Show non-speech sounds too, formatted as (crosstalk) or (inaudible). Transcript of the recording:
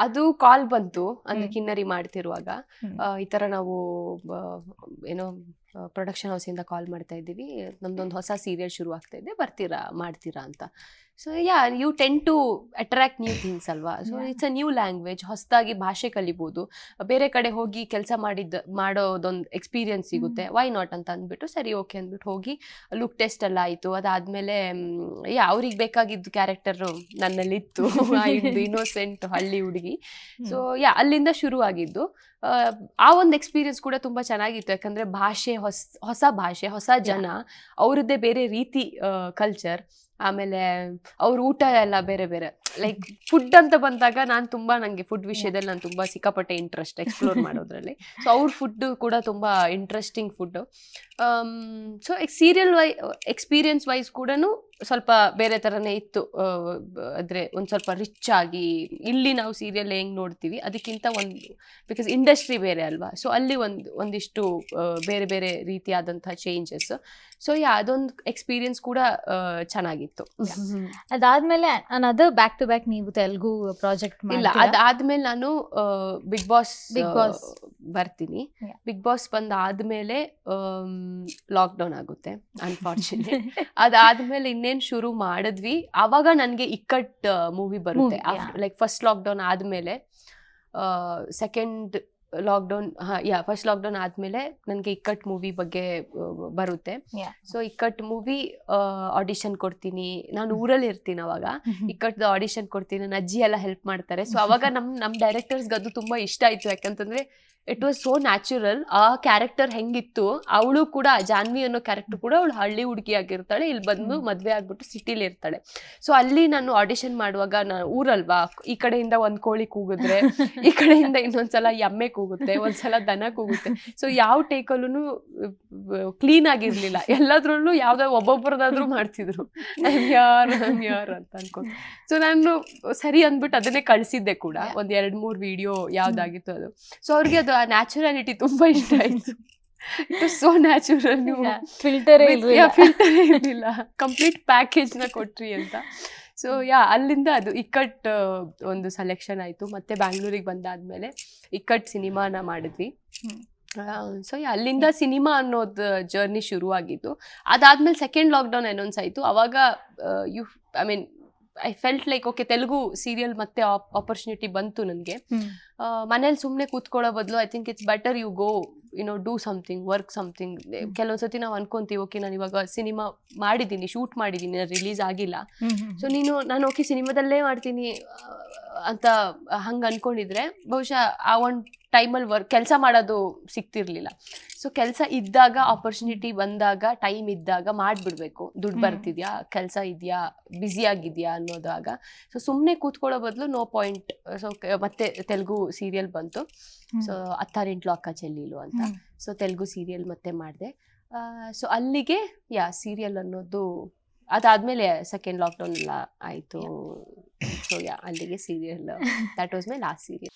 ಅದು ಕಾಲ್ ಬಂತು ಅಂದ್ರೆ ಕಿನ್ನರಿ ಮಾಡ್ತಿರುವಾಗ. ಈ ತರ ನಾವು ಏನೋ ಪ್ರೊಡಕ್ಷನ್ ಹೌಸಿಂದ ಕಾಲ್ ಮಾಡ್ತಾ ಇದ್ದೀವಿ. ನಮ್ದೊಂದು ಹೊಸ ಸೀರಿಯಲ್ ಶುರು ಆಗ್ತಾ ಇದೆ. ಬರ್ತೀರಾ ಮಾಡ್ತೀರಾ ಅಂತ. So ya you tend to attract new things ಅಲ್ವಾ? So it's a new language ಹೊಸದಾಗಿ ಭಾಷೆ ಕಲಿಬೋದು. ಬೇರೆ ಕಡೆ ಹೋಗಿ ಕೆಲಸ ಮಾಡಿದ್ದ ಮಾಡೋದೊಂದು ಎಕ್ಸ್ಪೀರಿಯನ್ಸ್ ಸಿಗುತ್ತೆ. ವೈ ನಾಟ್ ಅಂತ ಅಂದ್ಬಿಟ್ಟು ಸರಿ ಓಕೆ ಅಂದ್ಬಿಟ್ಟು ಹೋಗಿ ಲುಕ್ ಟೆಸ್ಟ್ ಎಲ್ಲ ಆಯಿತು. ಅದಾದಮೇಲೆ ಯಾ ಅವ್ರಿಗೆ ಬೇಕಾಗಿದ್ದು ಕ್ಯಾರೆಕ್ಟರು ನನ್ನಲ್ಲಿತ್ತು (laughs) ಇನ್ನೋಸೆಂಟ್ ಹಳ್ಳಿ ಹುಡುಗಿ ಸೊ ಯಾ ಅಲ್ಲಿಂದ ಶುರು ಆಗಿದ್ದು ಆ, ಆ ಒಂದು ಎಕ್ಸ್ಪೀರಿಯನ್ಸ್ ಕೂಡ ತುಂಬಾ ಚೆನ್ನಾಗಿತ್ತು. ಯಾಕಂದ್ರೆ ಭಾಷೆ ಹೊಸ ಹೊಸ ಭಾಷೆ ಹೊಸ ಜನ ಅವರದ್ದೇ ಬೇರೆ ರೀತಿ ಕಲ್ಚರ್ ಆಮೇಲೆ ಅವ್ರ ಊಟ ಎಲ್ಲ ಬೇರೆ ಬೇರೆ. ಲೈಕ್ ಫುಡ್ ಅಂತ ಬಂದಾಗ ನಾನು ತುಂಬಾ ನನಗೆ ಫುಡ್ ವಿಷಯದಲ್ಲಿ ನಾನು ತುಂಬಾ ಸಿಕ್ಕಾಪಟ್ಟೆ ಇಂಟ್ರೆಸ್ಟ್ ಎಕ್ಸ್ಪ್ಲೋರ್ (laughs) ಮಾಡೋದ್ರಲ್ಲಿ. ಸೊ ಅವ್ರ ಫುಡ್ ಕೂಡ ತುಂಬಾ interesting food so serial wise experience wise ಕೂಡ ಸ್ವಲ್ಪ ಬೇರೆ ಥರನೇ ಇತ್ತು ಅಂದ್ರೆ ಒಂದ್ ಸ್ವಲ್ಪ ರಿಚ್ ಆಗಿ ಇಲ್ಲಿ ನಾವು ಸೀರಿಯಲ್ ಹೆಂಗ್ ನೋಡ್ತೀವಿ ಅದಕ್ಕಿಂತ ಒಂದು ಬಿಕಾಸ್ ಇಂಡಸ್ಟ್ರಿ ಬೇರೆ ಅಲ್ವಾ ಸೊ ಅಲ್ಲಿ ಒಂದು ಒಂದಿಷ್ಟು ಬೇರೆ ಬೇರೆ ರೀತಿಯಾದಂತಹ ಚೇಂಜಸ್ ಸೊ ಯಾ ಅದೊಂದು ಎಕ್ಸ್ಪೀರಿಯನ್ಸ್ ಕೂಡ ಚೆನ್ನಾಗಿತ್ತು. (laughs) ಅದಾದ್ಮೇಲೆ ಅದು ಬ್ಯಾಕ್ ಟು ಬ್ಯಾಕ್ ನೀವು ತೆಲುಗು ಪ್ರಾಜೆಕ್ಟ್ ಇಲ್ಲ ಅದಾದ್ಮೇಲೆ ನಾನು ಬಿಗ್ ಬಾಸ್ ಬಿಗ್ Boss. ಬರ್ತೀನಿ. ಬಿಗ್ ಬಾಸ್ ಬಂದ ಆದ್ಮೇಲೆ ಲಾಕ್ಡೌನ್ ಆಗುತ್ತೆ ಅನ್ಫಾರ್ಚುನೇಟ್ (laughs) ಅದಾದ್ಮೇಲೆ ಇನ್ನೇನ್ ಶುರು ಮಾಡಿದ್ವಿ. ಅವಾಗ ನನಗೆ ಇಕ್ಕಟ್ ಮೂವಿ ಬರುತ್ತೆ. ಲೈಕ್ ಫಸ್ಟ್ ಲಾಕ್ಡೌನ್ ಆದ್ಮೇಲೆ second lockdown ya first lockdown ಆದ್ಮೇಲೆ ನನಗೆ ಇಕ್ಕಟ್ ಮೂವಿ ಬಗ್ಗೆ ಬರುತ್ತೆ. ಸೊ ಇಕ್ಕಟ್ ಮೂವಿ ಆಡಿಷನ್ ಕೊಡ್ತೀನಿ. ನಾನು ಊರಲ್ಲಿ ಇರ್ತೀನಿ ಅವಾಗ. ಇಕ್ಕಟ್ದು ಆಡಿಷನ್ ಕೊಡ್ತೀನಿ. ನನ್ನ ಅಜ್ಜಿ ಎಲ್ಲ ಹೆಲ್ಪ್ ಮಾಡ್ತಾರೆ. ಸೊ ಅವಾಗ ನಮ್ ನಮ್ ಡೈರೆಕ್ಟರ್ಸ್ಗೆ ಅದು ತುಂಬಾ ಇಷ್ಟ ಆಯ್ತು. ಯಾಕಂತಂದ್ರೆ ಇಟ್ ವಾಸ್ ಸೋ ನ್ಯಾಚುರಲ್ ಆ ಕ್ಯಾರೆಕ್ಟರ್ ಹೆಂಗಿತ್ತು ಅವಳು ಕೂಡ ಜಾನ್ವಿ ಅನ್ನೋ ಕ್ಯಾರೆಕ್ಟರ್ ಕೂಡ ಅವಳು ಹಳ್ಳಿ ಹುಡುಗಿ ಆಗಿರ್ತಾಳೆ ಇಲ್ಲಿ ಬಂದು ಮದುವೆ ಆಗ್ಬಿಟ್ಟು ಸಿಟಿಲಿ ಇರ್ತಾಳೆ. ಸೊ ಅಲ್ಲಿ ನಾನು ಆಡಿಷನ್ ಮಾಡುವಾಗ ನಾನು ಊರಲ್ವಾ ಈ ಕಡೆಯಿಂದ ಒಂದ್ ಕೋಳಿ ಕೂಗಿದ್ರೆ (laughs) ಈ ಕಡೆಯಿಂದ ಇನ್ನೊಂದ್ಸಲ ಎಮ್ಮೆ ಕೂಗುತ್ತೆ ಒಂದ್ಸಲ ದನ ಕೂಗುತ್ತೆ. ಸೊ ಯಾವ ಟೇಕಲ್ಲೂ ಕ್ಲೀನ್ ಆಗಿರ್ಲಿಲ್ಲ. ಎಲ್ಲದ್ರಲ್ಲೂ ಯಾವ್ದೋ ಒಬ್ಬೊಬ್ಬರದಾದ್ರೂ ಮಾಡ್ತಿದ್ರು. ಯಾರು ಯಾರ್ ಅಂತ ಅನ್ಕೊಂಡು. ಸೊ ನಾನು ಸರಿ ಅಂದ್ಬಿಟ್ಟು ಅದನ್ನೇ ಕಳ್ಸಿದ್ದೆ ಕೂಡ. ಒಂದ್ ಎರಡ್ ಮೂರ್ ವಿಡಿಯೋ ಯಾವ್ದಾಗಿತ್ತು ಅದು. ಸೊ ಅವ್ರಿಗೆ ಅದು ನ್ಯಾಚುರಾಲಿಟಿ ತುಂಬಾ ಇಷ್ಟ ಆಯ್ತು. ಇಟ್ ಸೋ ನ್ಯಾಚುರಲ್ ನೀವು ಫಿಲ್ಟರ್ ಫಿಲ್ಟರ್ ಇರಲಿಲ್ಲ. ಕಂಪ್ಲೀಟ್ ಪ್ಯಾಕೇಜ್ನ ಕೊಟ್ರಿ ಅಂತ. ಸೊ ಯಾ ಅಲ್ಲಿಂದ ಅದು ಇಕ್ಕಟ್ ಒಂದು ಸೆಲೆಕ್ಷನ್ ಆಯ್ತು. ಮತ್ತೆ ಬ್ಯಾಂಗ್ಳೂರಿಗೆ ಬಂದಾದ್ಮೇಲೆ ಇಕ್ಕಟ್ ಸಿನಿಮಾನ ಮಾಡಿದ್ವಿ. ಸೊ ಅಲ್ಲಿಂದ ಸಿನಿಮಾ ಅನ್ನೋದು ಜರ್ನಿ ಶುರುವಾಗಿತ್ತು. ಅದಾದ್ಮೇಲೆ ಸೆಕೆಂಡ್ ಲಾಕ್ಡೌನ್ ಅನೌನ್ಸ್ ಆಯ್ತು. ಅವಾಗ you I mean I felt like okay Telugu serial ಮತ್ತೆ ಆಪರ್ಚುನಿಟಿ ಬಂತು ನನಗೆ. ಮನೇಲಿ ಸುಮ್ಮನೆ ಕೂತ್ಕೊಳ್ಳೋ ಬದಲು I think it's better you go you know do something work something ಕೆಲವೊಂದ್ಸತಿ ನಾವು ಅನ್ಕೊಂತೀವಿ ಓಕೆ ನಾನು ಇವಾಗ ಸಿನಿಮಾ ಮಾಡಿದ್ದೀನಿ ಶೂಟ್ ಮಾಡಿದ್ದೀನಿ ರಿಲೀಸ್ ಆಗಿಲ್ಲ. ಸೊ ನೀನು ನಾನು ಓಕೆ ಸಿನಿಮಾದಲ್ಲೇ ಮಾಡ್ತೀನಿ ಅಂತ ಹಂಗೆ ಅನ್ಕೊಂಡಿದ್ರೆ ಬಹುಶಃ ಆ ಒಂದು ಟೈಮಲ್ಲಿ ವರ್ಕ್ ಕೆಲಸ ಮಾಡೋದು ಸಿಗ್ತಿರ್ಲಿಲ್ಲ. ಸೊ ಕೆಲಸ ಇದ್ದಾಗ ಆಪರ್ಚುನಿಟಿ ಬಂದಾಗ ಟೈಮ್ ಇದ್ದಾಗ ಮಾಡಿಬಿಡ್ಬೇಕು. ದುಡ್ಡು. ಬರ್ತಿದ್ಯಾ? ಕೆಲಸ ಇದೆಯಾ? ಬ್ಯುಸಿಯಾಗಿದೆಯಾ ಆಗಿದ್ಯಾ ಅನ್ನೋದಾಗ. ಸೊ ಸುಮ್ಮನೆ ಕೂತ್ಕೊಳ್ಳೋ ಬದಲು ನೋ ಪಾಯಿಂಟ್ ಸೊ ಮತ್ತೆ ತೆಲುಗು ಸೀರಿಯಲ್ ಬಂತು. ಸೊ ಅತ್ತಾರಿಂಟ್ಲು ಅಕ್ಕ ಚೆಲ್ಲಿಲು ಅಂತ. ಸೊ ತೆಲುಗು ಸೀರಿಯಲ್ ಮತ್ತೆ ಮಾಡಿದೆ. ಸೊ ಅಲ್ಲಿಗೆ ಯಾ ಸೀರಿಯಲ್ ಅನ್ನೋದು ಅದಾದ್ಮೇಲೆ ಸೆಕೆಂಡ್ ಲಾಕ್ಡೌನ್ ಎಲ್ಲ ಆಯಿತು. ಸೊ ಯಾ ಅಲ್ಲಿಗೆ serial that was my last serial